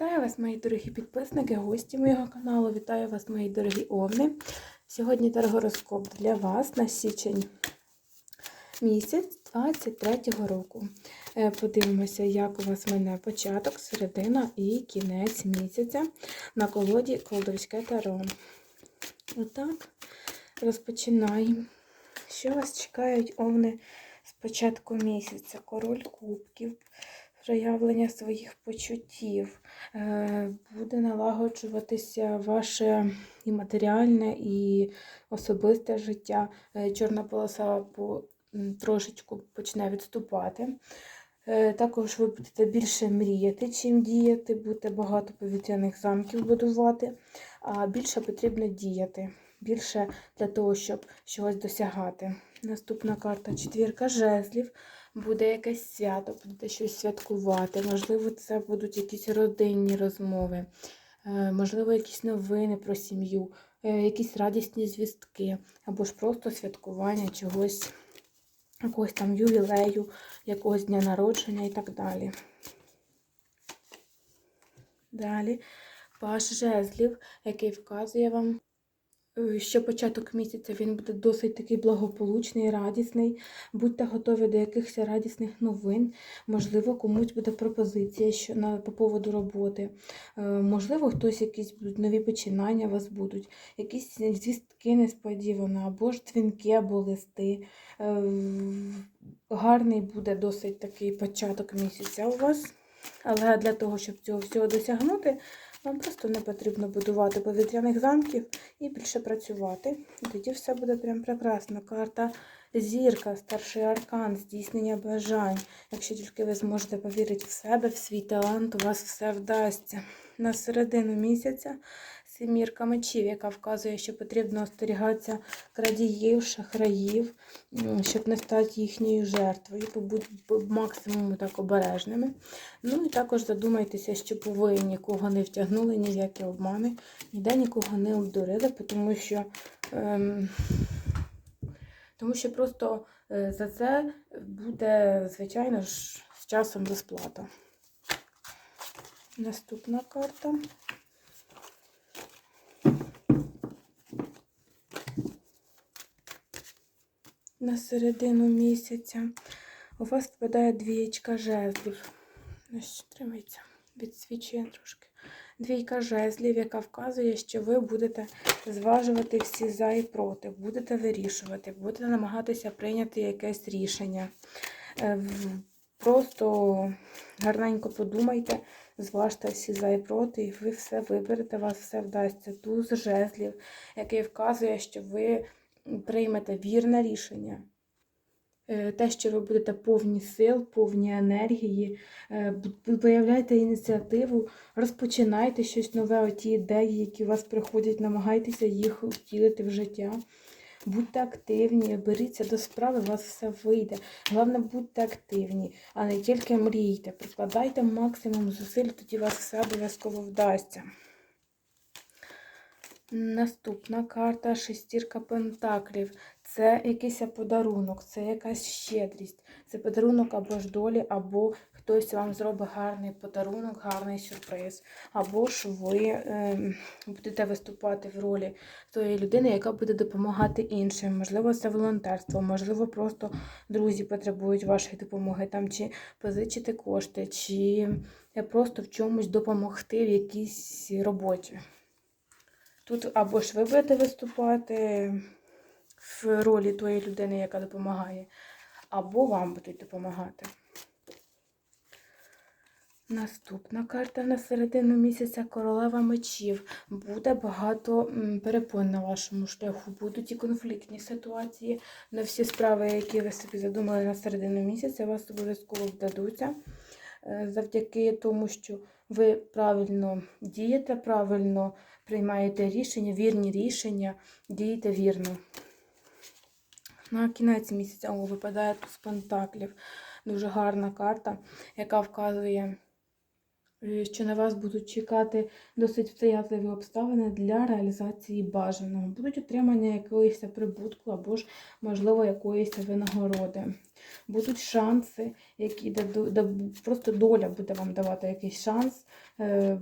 Вітаю вас, мої дорогі підписники, гості моєго каналу. Вітаю вас, мої дорогі овни. Сьогодні торгороскоп для вас на січень місяць 23-го року. Е, Подивимося, як у вас мене початок, середина і кінець місяця на колоді Колдовське Таро. Отак, розпочинаємо. Що вас чекають овни з початку місяця? Король кубків проявлення своїх почуттів, е, буде налагоджуватися ваше і матеріальне, і особисте життя. Е, Чорна полоса трошечку почне відступати. Е, Також ви будете більше мріяти, чим діяти, будете багато повітряних замків будувати, а більше потрібно діяти. Більше для того, щоб чогось досягати. Наступна карта четвірка жезлів буде якесь свято, будете щось святкувати. Можливо, це будуть якісь родинні розмови, е, можливо, якісь новини про сім'ю, е, якісь радісні звістки, або ж просто святкування чогось, якогось там ювілею, якогось дня народження і так далі. Далі паш жезлів, який вказує вам Е, що початок місяця він буде досить такий благополучний, радісний. Будьте готові до якихось радісних новин. Можливо, комусь буде пропозиція що на, по поводу роботи. Е, можливо, хтось якісь будуть нові починання у вас будуть, якісь звістки несподівано, або ж дзвінки, або листи. Е, гарний буде досить такий початок місяця у вас. Але для того, щоб цього всього досягнути, вам просто не потрібно будувати повітряних замків і більше працювати. І тоді все буде прям прекрасно. Карта зірка, старший аркан, здійснення бажань. Якщо тільки ви зможете повірити в себе, в свій талант, у вас все вдасться. На середину місяця семірка мечів, яка вказує, що потрібно остерігатися крадіїв, шахраїв, щоб не стати їхньою жертвою, побудь максимум так обережними. Ну і також задумайтеся, щоб ви нікого не втягнули, ніякі обмани, ніде нікого не обдурили, тому що, ем, тому що просто е, за це буде, звичайно ж, з часом розплата. Наступна карта. На середину місяця у вас випадає двієчка жезлів. Ось, тримається, відсвічує трошки. Двійка жезлів, яка вказує, що ви будете зважувати всі за і проти, будете вирішувати, будете намагатися прийняти якесь рішення. Е, Просто гарненько подумайте, зважте всі за і проти, і ви все виберете, вас все вдасться. Туз жезлів, який вказує, що ви приймете вірне рішення. Е, Те, що ви будете повні сил, повні енергії, е, виявляйте ініціативу, розпочинайте щось нове, оті ідеї, які у вас приходять, намагайтеся їх втілити в життя. Будьте активні, беріться до справи, у вас все вийде. Головне, будьте активні, а не тільки мрійте. Прикладайте максимум зусиль, тоді у вас все обов'язково вдасться. Наступна карта шестірка пентаклів. Це якийсь подарунок, це якась щедрість. Це подарунок або ж долі, або хтось вам зробить гарний подарунок, гарний сюрприз. Або ж ви ем, будете виступати в ролі тої людини, яка буде допомагати іншим. Можливо, це волонтерство, можливо, просто друзі потребують вашої допомоги, там, чи позичити кошти, чи просто в чомусь допомогти в якійсь роботі. Тут або ж ви будете виступати в ролі тої людини, яка допомагає, або вам будуть допомагати. Наступна карта на середину місяця королева мечів. Буде багато перепон на вашому шляху, будуть і конфліктні ситуації. На всі справи, які ви собі задумали на середину місяця, вас обов'язково вдадуться. Е, Завдяки тому, що ви правильно дієте, правильно приймаєте рішення, вірні рішення, дієте вірно. На кінець місяця о, випадає туз пентаклів. Дуже гарна карта, яка вказує е, що на вас будуть чекати досить сприятливі обставини для реалізації бажаного. Будуть отримання якоїсь прибутку або ж, можливо, якоїсь винагороди. Будуть шанси, які просто доля буде вам давати якийсь шанс. Е,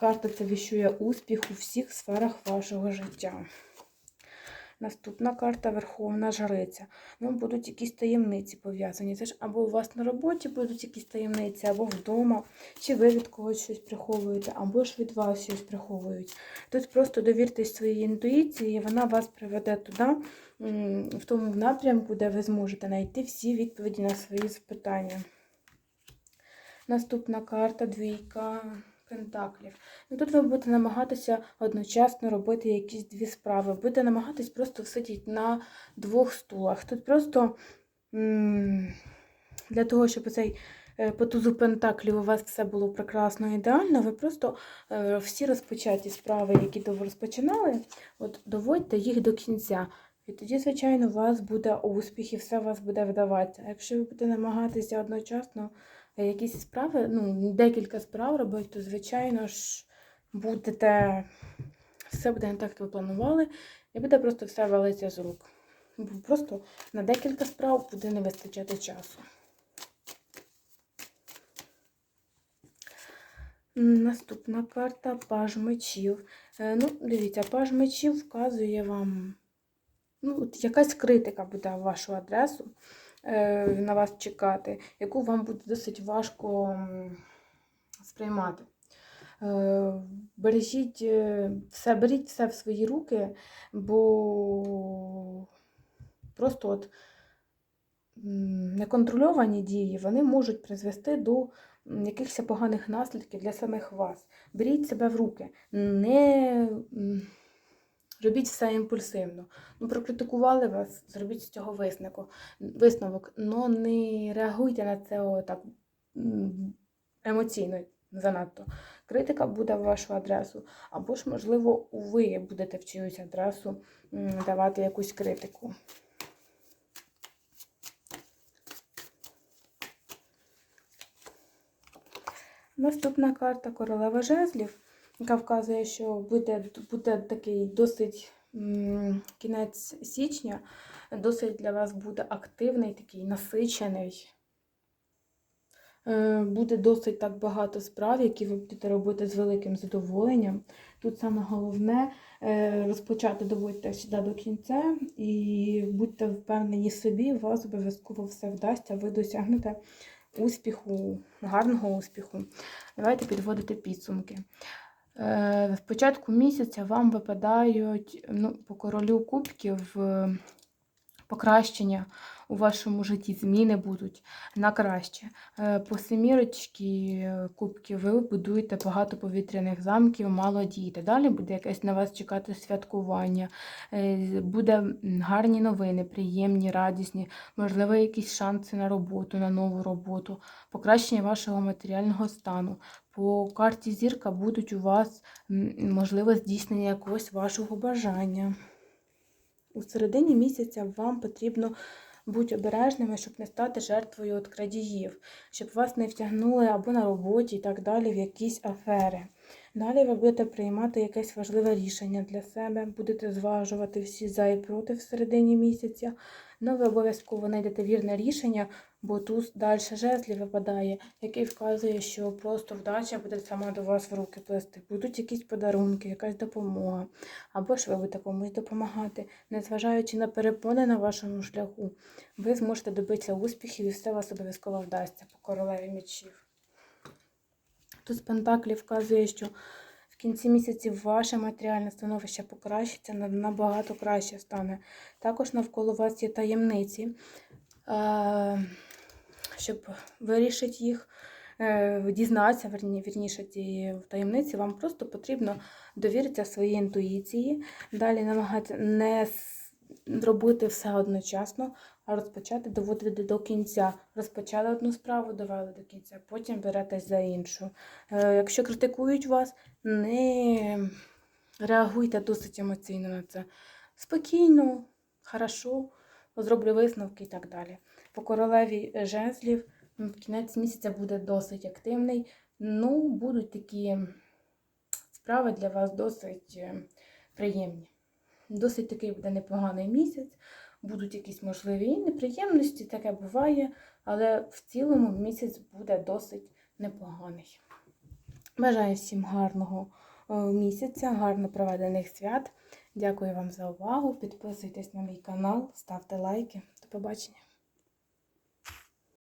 Карта це віщує успіх у всіх сферах вашого життя. Наступна карта Верховна Жриця. Ну, будуть якісь таємниці пов'язані. Це ж або у вас на роботі будуть якісь таємниці, або вдома, чи ви від когось щось приховуєте, або ж від вас щось приховують. Тут просто довіртесь своїй інтуїції, і вона вас приведе туди, в тому напрямку, де ви зможете знайти всі відповіді на свої запитання. Наступна карта двійка пентаклів. Ну, тут ви будете намагатися одночасно робити якісь дві справи. Будете намагатись просто сидіти на двох стулах. Тут просто для того, щоб цей по тузу пентаклів у вас все було прекрасно і ідеально, ви просто е, всі розпочаті справи, які ви розпочинали, от доводьте їх до кінця. І тоді, звичайно, у вас буде успіх і все у вас буде вдаватися. А якщо ви будете намагатися одночасно е, якісь справи, ну, декілька справ робити, то, звичайно ж, будете, все буде не так, як ви планували, і буде просто все валитися з рук. Просто на декілька справ буде не вистачати часу. Наступна карта паж мечів. Е, Ну, дивіться, паж мечів вказує вам, ну, от якась критика буде в вашу адресу на вас чекати, яку вам буде досить важко сприймати. Е, Бережіть е, все, беріть все в свої руки, бо просто от неконтрольовані дії вони можуть призвести до якихось поганих наслідків для самих вас. Беріть себе в руки, не робіть все імпульсивно. Ну, прокритикували вас, зробіть з цього висновок, висновок, але не реагуйте на це отак м, емоційно занадто. Критика буде в вашу адресу, або ж, можливо, ви будете в чиюсь адресу давати якусь критику. Наступна карта королева жезлів, яка вказує, що буде, буде такий досить кінець січня, досить для вас буде активний, такий насичений. Е, Буде досить так багато справ, які ви будете робити з великим задоволенням. Тут саме головне е, розпочати доводьте сюди до кінця і будьте впевнені собі, у вас обов'язково все вдасться, ви досягнете успіху, гарного успіху. Давайте підводити підсумки. Е, В початку місяця вам випадають ну, по королю кубків е, покращення у вашому житті, зміни будуть на краще. Е, По семірочці кубків ви будуєте багато повітряних замків, мало діти. Далі буде якесь на вас чекати святкування, е, буде гарні новини, приємні, радісні, можливо, якісь шанси на роботу, на нову роботу, покращення вашого матеріального стану. По карті зірка будуть у вас м, можливо здійснення якогось вашого бажання. У середині місяця вам потрібно бути обережними, щоб не стати жертвою от крадіїв, щоб вас не втягнули або на роботі і так далі в якісь афери. Далі ви будете приймати якесь важливе рішення для себе, будете зважувати всі за і проти в середині місяця. Ну, ви обов'язково знайдете вірне рішення, бо тут далі жезлі випадає, який вказує, що просто вдача буде сама до вас в руки плести. Будуть якісь подарунки, якась допомога, або ж ви будете комусь допомагати, незважаючи на перепони на вашому шляху, ви зможете добитися успіхів і все вас обов'язково вдасться по королеві мечів. Тут Пентаклі вказує, що в кінці місяці ваше матеріальне становище покращиться, набагато краще стане. Також навколо вас є таємниці, е, щоб вирішити їх, е, дізнатися, вірніше, ці таємниці, вам просто потрібно довіритися своїй інтуїції, далі намагатися не робити все одночасно, а розпочати доводити до кінця. Розпочали одну справу, довели до кінця, потім беретесь за іншу. Е, Якщо критикують вас, не реагуйте досить емоційно на це. Спокійно, хорошо, зроблю висновки і так далі. По королеві жезлів м, кінець місяця буде досить активний. Ну, будуть такі справи для вас досить е, приємні. Досить такий буде непоганий місяць, будуть якісь можливі неприємності, таке буває, але в цілому місяць буде досить непоганий. Бажаю всім гарного е, місяця, гарно проведених свят. Дякую вам за увагу. Підписуйтесь на мій канал, ставте лайки. До побачення.